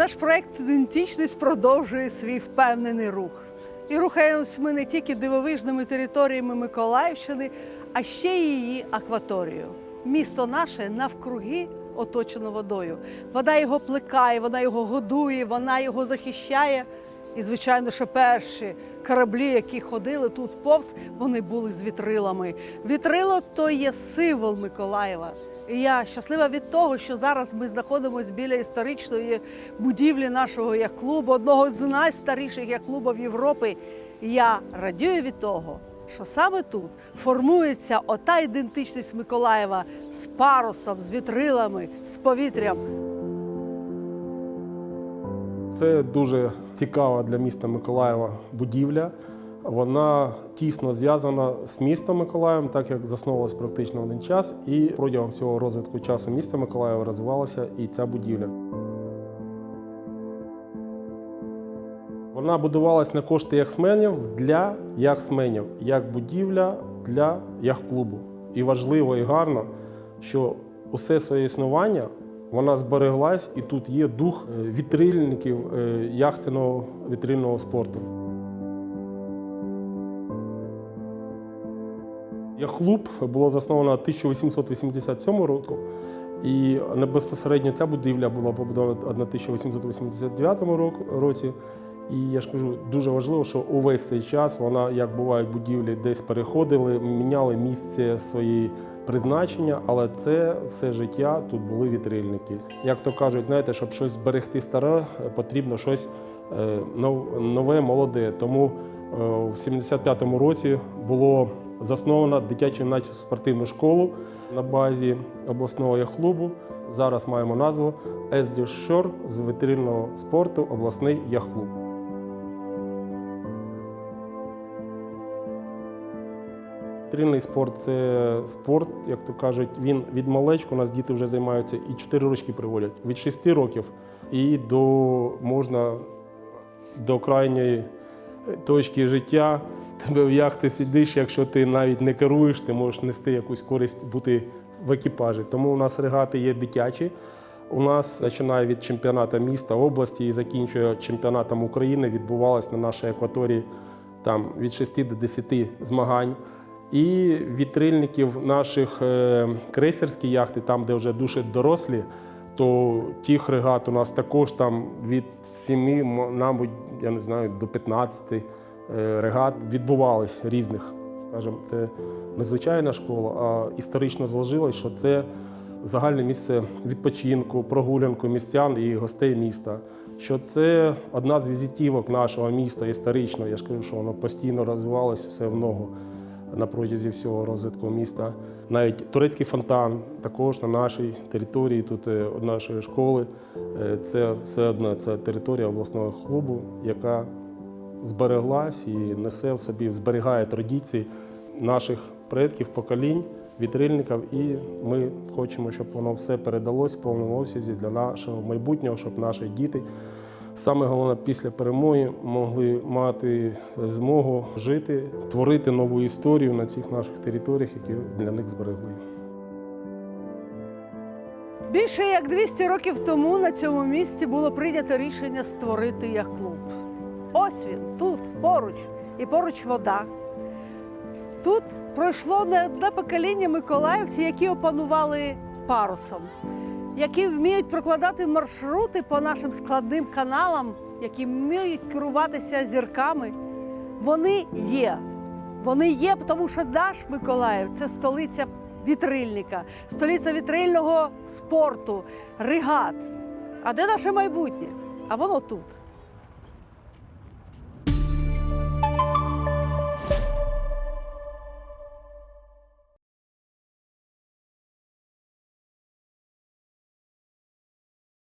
Наш проект ідентичність продовжує свій впевнений рух. І рухаємось ми не тільки дивовижними територіями Миколаївщини, а ще й її акваторію. Місто наше навкруги оточено водою. Вода його плекає, вона його годує, вона його захищає. І, звичайно, що перші кораблі, які ходили тут повз, вони були з вітрилами. Вітрило то є символ Миколаєва. І я щаслива від того, що зараз ми знаходимося біля історичної будівлі нашого яхт-клубу, одного з найстаріших яхт-клубів Європи. І я радію від того, що саме тут формується ота ідентичність Миколаєва з парусом, з вітрилами, з повітрям. Це дуже цікава для міста Миколаєва будівля. Вона тісно зв'язана з містом Миколаєвом, так як засновувалась практично один час, і протягом всього розвитку часу міста Миколаєва розвивалася і ця будівля. Вона будувалась на кошти яхтсменів для яхтсменів, як будівля для яхт-клубу. І важливо і гарно, що усе своє існування вона збереглась, і тут є дух е, вітрильників е, яхтеного вітрильного спорту. Яхт-клуб було засновано 1887 року, і безпосередньо ця будівля була побудована в 1889 році. І я ж кажу, дуже важливо, що увесь цей час вона, як бувають будівлі, десь переходили, міняли місце своєї призначення, але це все життя тут були вітрильники. Як то кажуть, знаєте, щоб щось зберегти старе, потрібно щось е, нове, молоде. Тому е, в 75-му році було засновано дитячу юнацьку спортивну школу на базі обласного яхт-клубу. Зараз маємо назву Shore з вітрильного спорту обласний яхт-клуб. Вітрильний спорт це спорт, як то кажуть, він від малечку, у нас діти вже займаються і 4 рочки приводять, від 6 років і до можна до крайньої точки життя. Тебе в яхті сидиш, якщо ти навіть не керуєш, ти можеш нести якусь користь бути в екіпажі. Тому у нас регати є дитячі. У нас починає від чемпіонату міста області і закінчує чемпіонатом України. Відбувалось на нашій акваторії там від 6 до 10 змагань. І вітрильників наших е, крейсерські яхти, там, де вже дуже дорослі, то тих регат у нас також там від 7, мабуть, я не знаю, до 15 е, регат відбувались різних. Скажімо, це не звичайна школа, а історично зложилось, що це загальне місце відпочинку, прогулянку містян і гостей міста. Що це одна з візитівок нашого міста історично. Я ж кажу, що воно постійно розвивалося все в ногу на протязі всього розвитку міста. Навіть турецький фонтан також на нашій території, тут е, нашої школи. Е, Це все одно це територія обласного клубу, яка збереглась і несе в собі, зберігає традиції наших предків, поколінь, вітрильників. І ми хочемо, щоб воно все передалось в повному обсязі для нашого майбутнього, щоб наші діти. Саме головне після перемоги могли мати змогу жити, творити нову історію на цих наших територіях, які для них зберегли. Більше як 200 років тому на цьому місці було прийнято рішення створити яхт-клуб. Ось він, тут, поруч, і поруч вода. Тут пройшло не одне покоління миколаївців, які опанували парусом, які вміють прокладати маршрути по нашим складним каналам, які вміють керуватися зірками. Вони є. Вони є, тому що наш Миколаїв це столиця вітрильника, столиця вітрильного спорту, регат. А де наше майбутнє? А воно тут.